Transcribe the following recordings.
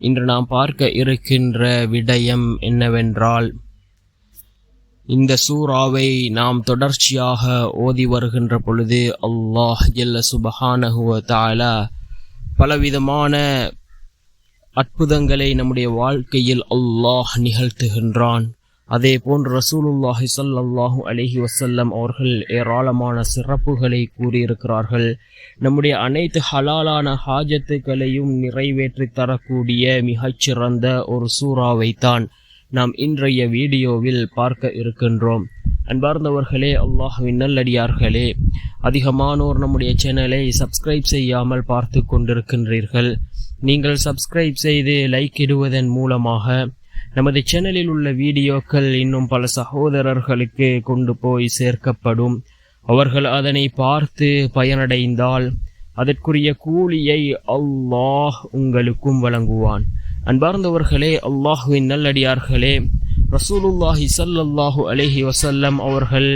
இன்று நாம் பார்க்க இருக்கின்ற விடயம் என்னவென்றால் இந்த சூறாவை நாம் தொடர்ச்சியாக ஓதி வருகின்ற பொழுது அல்லாஹ் ஜல்ல சுபஹானஹுவ தாலா பலவிதமான அற்புதங்களை நம்முடைய வாழ்க்கையில் அல்லாஹ் நிகழ்த்துகின்றான். அதே போன்று ரசூலுல்லாஹி சல்லாஹூ அலஹி வசல்லம் அவர்கள் ஏராளமான சிறப்புகளை கூறியிருக்கிறார்கள். நம்முடைய அனைத்து ஹலாலான ஹாஜத்துக்களையும் நிறைவேற்றி தரக்கூடிய மிகச்சிறந்த ஒரு சூறாவைத்தான் நாம் இன்றைய வீடியோவில் பார்க்க இருக்கின்றோம். அன்பார்ந்தவர்களே அல்லாஹுவின் நல்லடியார்களே அதிகமானோர் நம்முடைய சேனலை சப்ஸ்கிரைப் செய்யாமல் பார்த்து கொண்டிருக்கின்றீர்கள். நீங்கள் சப்ஸ்கிரைப் செய்து லைக் இடுவதன் மூலமாக நமது சேனலில் உள்ள வீடியோக்கள் இன்னும் பல சகோதரர்களுக்கு கொண்டு போய் சேர்க்கப்படும். அவர்கள் அதனை பார்த்து பயனடைந்தால் அதற்குரிய கூலியை அல்லாஹ் உங்களுக்கும் வழங்குவான். அன்பார்ந்தவர்களே அல்லாஹுவின் நல்லடியார்களே ரசூலுல்லாஹி சல்லல்லாஹு அலஹி வசல்லம் அவர்கள்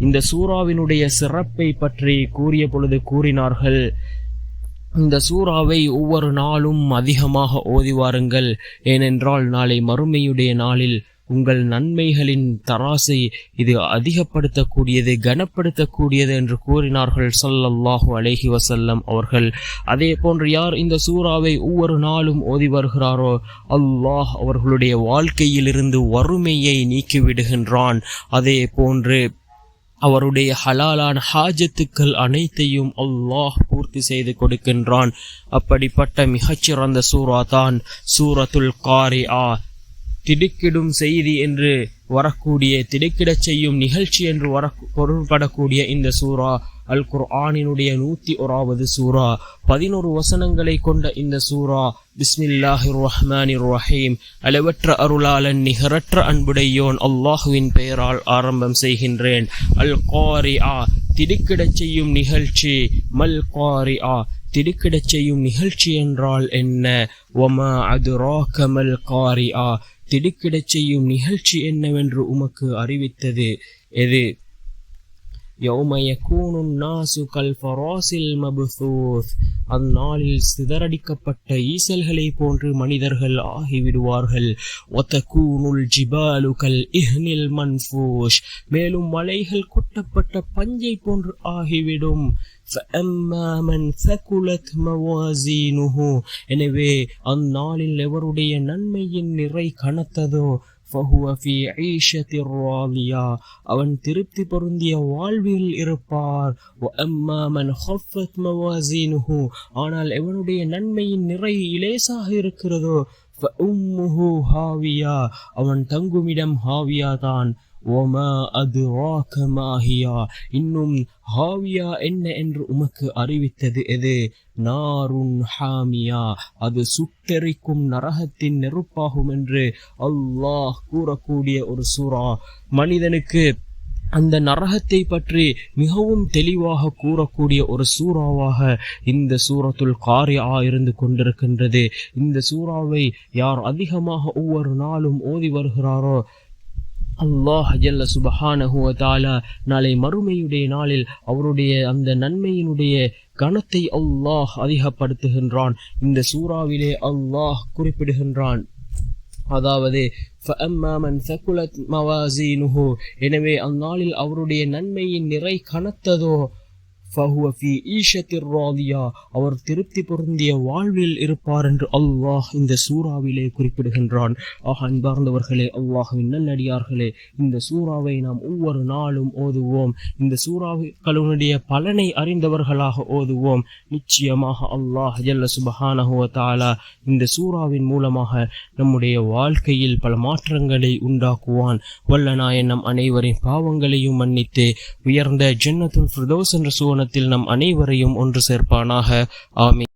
இந்த சூறாவினுடைய சிறப்பை பற்றி கூறிய பொழுது கூறினார்கள் இந்த சூறாவை ஒவ்வொரு நாளும் அதிகமாக ஓதி வாருங்கள். ஏனென்றால் நாளை மறுமையுடைய நாளில் உங்கள் நன்மைகளின் தராசை இது அதிகப்படுத்தக்கூடியது கனப்படுத்தக்கூடியது என்று கூறினார்கள் ஸல்லல்லாஹு அலேஹி வசல்லம் அவர்கள். அதே போன்று யார் இந்த சூறாவை ஒவ்வொரு நாளும் ஓதி வருகிறாரோ அல்லாஹ் அவர்களுடைய வாழ்க்கையிலிருந்து வறுமையை நீக்கிவிடுகின்றான். அதே போன்று அவருடைய ஹலாலான ஹாஜத்துக்கள் அனைத்தையும் அல்லாஹ் பூர்த்தி செய்து கொடுக்கின்றான். அப்படிப்பட்ட மிகச்சிறந்த சூரா தான் சூரத்துல் காரி ஆ திடுக்கிடும் செய்தி என்று வரக்கூடிய திடுக்கிடச் செய்யும் நிகழ்ச்சி என்று வர பொருள்படக்கூடிய இந்த சூரா அல் குர்ஆனினுடைய நூத்தி ஓராவது சூரா. பதினோரு வசனங்களை கொண்ட இந்த சூரா பிஸ்மில்லாஹி ரஹ்மானி ரஹீம் அளவற்ற அருளாளன் நிகரற்ற அன்புடையோன் அல்லாஹுவின் பெயரால் ஆரம்பம் செய்கின்றேன். அல் காரி ஆ திடுக்கிடச் செய்யும் நிகழ்ச்சி. மல் காரி ஆ திடுக்கிடச் செய்யும் நிகழ்ச்சி என்றால் என்ன? ஒமா அது ராகமல் காரி ஆ திடுக்கிடச் செய்யும் நிகழ்ச்சி என்னவென்று உமக்கு அறிவித்தது. எது? யௌம யகூனுன் நாசு கல் ஃபராசில் மபுசூஸ் அந்நாளில் சிதறடிக்கப்பட்ட ஈசல்களை போன்று மனிதர்கள் ஆகிவிடுவார்கள். ஒத்தகூனுல் ஜிபாலு கல் இஹ்னில் மன்ஃபூஷ் மேலும் மலைகள் கொட்டப்பட்ட பஞ்சை போன்று ஆகிவிடும். எனவே அந்நாளில் எவருடைய நன்மையின் நிறை கனத்ததோ ஃபஹுவ ஃபி ஈஷத்திர் அவன் திருப்தி பொருந்திய வாழ்வில் இருப்பார் ஹஃபத் மவாசீனுஹு ஆனால் எவனுடைய நன்மையின் நிறை இலேசாக இருக்கிறதோ ஃபஉம்முஹு ஹாவியா அவன் தங்குமிடம் ஹாவியா தான் ஒமா அது மாஹியா இன்னும் ஹாவியா என்ன என்று உமக்கு அறிவித்தது எது? நாருன் ஹாமியா அது சுட்டெரிக்கும் நரகத்தின் நெருப்பாகும் என்று அல்லாஹ் கூறக்கூடிய ஒரு சூறா. மனிதனுக்கு அந்த நரகத்தை பற்றி மிகவும் தெளிவாக கூறக்கூடிய ஒரு சூறாவாக இந்த சூரத்துள் காரியா இருந்து கொண்டிருக்கின்றது. இந்த சூறாவை யார் அதிகமாக ஒவ்வொரு நாளும் ஓதி வருகிறாரோ அல்லாஹ் ஜல்ல சுபஹானஹுவ தாலா நாளை மறுமையுடைய நாளில் அவருடைய அந்த நன்மையினுடைய கணத்தை அல்லாஹ் அதிகப்படுத்துகின்றான். இந்த சூறாவிலே அல்லாஹ் குறிப்பிடுகின்றான். அதாவது எனவே அந்நாளில் அவருடைய நன்மையின் நிறை கனத்ததோ ஃபஹுவ ஃபி ஈஷத்தில் ராதியா அவர் திருப்தி பொருந்திய வாழ்வில் இருப்பார் என்று அல்லாஹ் இந்த சூறாவிலே குறிப்பிடுகின்றான். ஆக அன்பார்ந்தவர்களே அல்லாஹுவின் நல்லடியார்களே இந்த சூறாவை நாம் ஒவ்வொரு நாளும் ஓதுவோம். இந்த சூறாக்களுடைய பலனை அறிந்தவர்களாக ஓதுவோம். நிச்சயமாக அல்லாஹ் ஜல்ல சுபஹானஹுவ தாலா இந்த சூறாவின் மூலமாக நம்முடைய வாழ்க்கையில் பல மாற்றங்களை உண்டாக்குவான். வல்ல நாயன் நம் அனைவரின் பாவங்களையும் மன்னித்து உயர்ந்த ஜன்னத்துல் ஃபிரதோஸ் என்ற சுவனத்தில் நம் அனைவரையும் ஒன்று சேர்ப்பானாக. ஆமீன்.